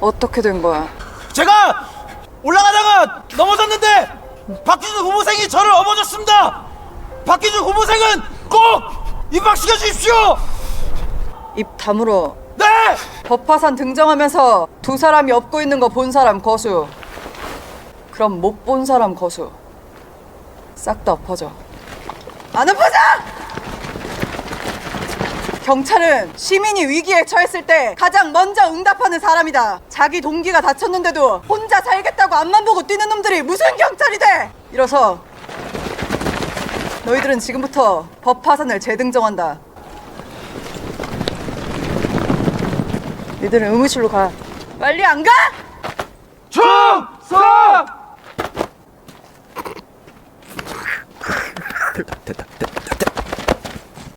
어떻게 된 거야? 제가 올라가다가 넘어졌는데 박기준 고무생이 저를 업어줬습니다. 박기준 고무생은 꼭 입학시켜 주십시오. 입 다물어. 네. 법화산 등장하면서 두 사람이 업고 있는 거 본 사람 거수. 그럼 못 본 사람 거수. 싹 다 엎어져. 안 엎어져! 경찰은 시민이 위기에 처했을 때 가장 먼저 응답하는 사람이다. 자기 동기가 다쳤는데도 혼자 살겠다고 앞만 보고 뛰는 놈들이 무슨 경찰이 돼! 이뤄서 너희들은 지금부터 법화산을 재등정한다. 니들은 의무실로 가. 빨리 안 가? 충성! 됐다 됐다 됐다